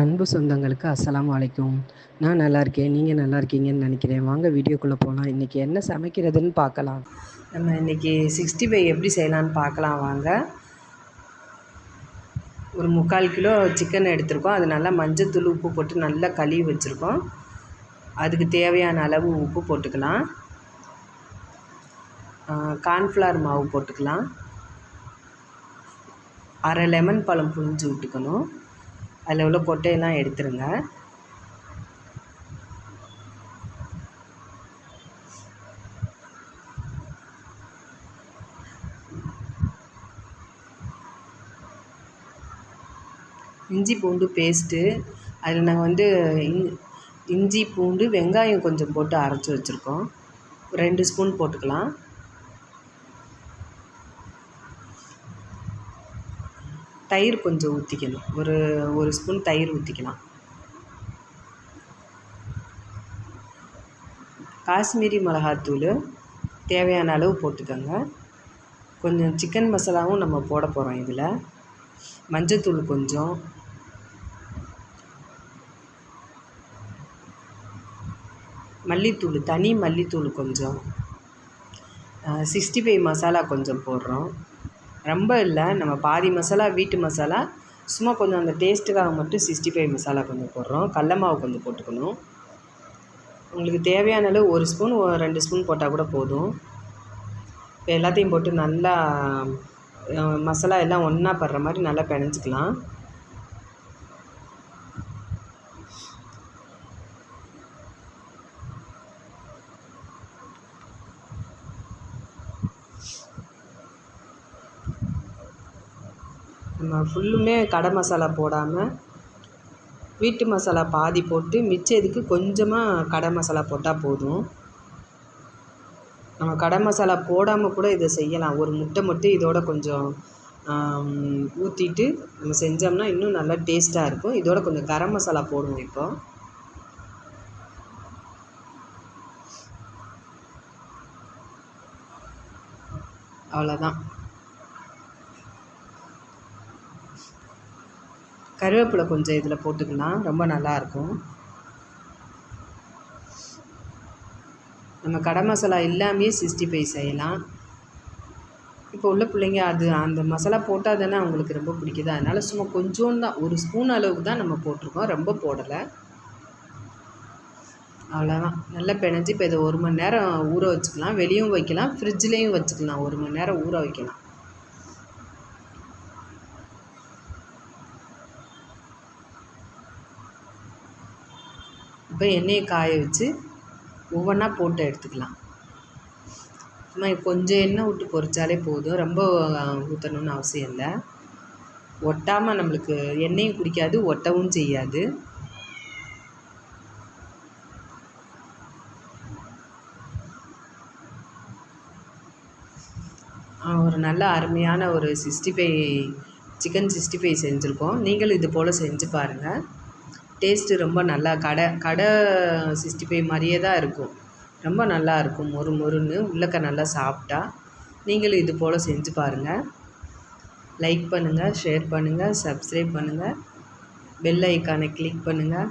அன்பு சொந்தங்களுக்கு அஸ்லாம் அலைக்கும். நான் நல்லா இருக்கேன் நீங்கள் நல்லா இருக்கீங்கன்னு நினைக்கிறேன். வாங்க வீடியோக்குள்ளே போகலாம் இன்றைக்கி என்ன சமைக்கிறதுன்னு பார்க்கலாம். நம்ம இன்றைக்கி சிக்ஸ்டி ஃபைவ் எப்படி செய்யலான்னு பார்க்கலாம் வாங்க. ஒரு முக்கால் கிலோ சிக்கன் எடுத்திருக்கோம். அது நல்லா மஞ்சத்தூள் உப்பு போட்டு நல்லா கழுவி வச்சுருக்கோம். அதுக்கு தேவையான அளவு உப்பு போட்டுக்கலாம். கார்ன்ஃப்ளவர் மாவு போட்டுக்கலாம். அரை லெமன் பழம் புழிஞ்சு விட்டுக்கணும். அதில் உள்ள கொட்டையெல்லாம் எடுத்துருங்க. இஞ்சி பூண்டு பேஸ்ட்டு அதில் நாங்கள் வந்து இஞ்சி பூண்டு வெங்காயம் கொஞ்சம் போட்டு அரைச்சி வச்சுருக்கோம். ரெண்டு ஸ்பூன் போட்டுக்கலாம். தயிர் கொஞ்சம் ஊற்றிக்கணும் ஒரு ஒரு ஸ்பூன் தயிர் ஊற்றிக்கலாம் காஷ்மீரி மிளகாத்தூள் தேவையான அளவு போட்டுக்கோங்க. கொஞ்சம் சிக்கன் மசாலாவும் நம்ம போட போகிறோம் இதில். மஞ்சத்தூள் கொஞ்சம். மல்லித்தூள் தனி மல்லித்தூள் கொஞ்சம். சிக்ஸ்டி ஃபைவ் மசாலா கொஞ்சம் போடுறோம். ரொம்ப இல்லை. நம்ம பாதி மசாலா வீட்டு மசாலா. சும்மா கொஞ்சம் அந்த டேஸ்ட்டுக்காக மட்டும் சிக்ஸ்டி ஃபைவ் மசாலா கொஞ்சம் போடுறோம். கடல மாவு கொஞ்சம் போட்டுக்கணும். உங்களுக்கு தேவையான அளவு ஒரு ஸ்பூன் ரெண்டு ஸ்பூன் போட்டால் கூட போதும். இப்போ எல்லாத்தையும் போட்டு நல்லா மசாலா எல்லாம் ஒன்றா படுற மாதிரி நல்லா பிணைஞ்சிக்கலாம். நம்ம ஃபுல்லுமே கடை மசாலா போடாமல் வீட்டு மசாலா பாதி போட்டு மிச்சம் இதுக்கு கொஞ்சமாக கடை மசாலா போட்டால் போதும். நம்ம கடை மசாலா போடாமல் கூட இதை செய்யலாம். ஒரு முட்டை மட்டும் இதோட கொஞ்சம் ஊற்றிட்டு நம்ம செஞ்சோம்னா இன்னும் நல்லா டேஸ்ட்டாக இருக்கும். இதோட கொஞ்சம் கரம் மசாலா போடுவோம் இப்போ. அவ்வளோதான் கருவேப்பிலை கொஞ்சம் இதில் போட்டுக்கலாம். ரொம்ப நல்லாயிருக்கும். நம்ம கடை மசாலா இல்லாமையே சிக்ஸ்டி ஃபைவ் செய்யலாம். இப்போ உள்ள பிள்ளைங்க அது அந்த மசாலா போட்டால் தானே அவங்களுக்கு ரொம்ப பிடிக்குது. அதனால் சும்மா கொஞ்சோன்னு தான் ஒரு ஸ்பூன் அளவுக்கு தான் நம்ம போட்டிருக்கோம். ரொம்ப போடலை. அவ்வளோதான். நல்லா பிணைஞ்சி இப்போ இதை ஒரு மணி நேரம் ஊற வச்சுக்கலாம். வெளியும் வைக்கலாம் ஃப்ரிட்ஜ்லேயும் வச்சுக்கலாம். ஒரு மணி நேரம் ஊற வைக்கலாம். இப்போ எண்ணெயை காய வச்சு ஒவ்வொன்றா போட்டு எடுத்துக்கலாம். சும்மா கொஞ்சம் எண்ணெய் விட்டு பொரித்தாலே போதும். ரொம்ப ஊற்றணுன்னு அவசியம் இல்லை. ஒட்டாமல் நம்மளுக்கு எண்ணெயும் குடிக்காது ஒட்டவும் செய்யாது. ஒரு நல்ல அருமையான ஒரு sixty five chicken sixty five செஞ்சுருக்கோம். நீங்களும் இது போல் செஞ்சு பாருங்கள் டேஸ்ட்டு ரொம்ப நல்லா கடை கடை சிக்ஸ்டி ஃபைவ் மாதிரியே தான் இருக்கும். ரொம்ப நல்லா இருக்கும். மொறு மொறுன்னு உள்ளக்க நல்லா சாப்பிட்டா நீங்களும் இது போல் செஞ்சு பாருங்கள் லைக் பண்ணுங்கள் ஷேர் பண்ணுங்கள் சப்ஸ்கிரைப் பண்ணுங்கள் பெல் ஐக்கானை கிளிக் பண்ணுங்கள்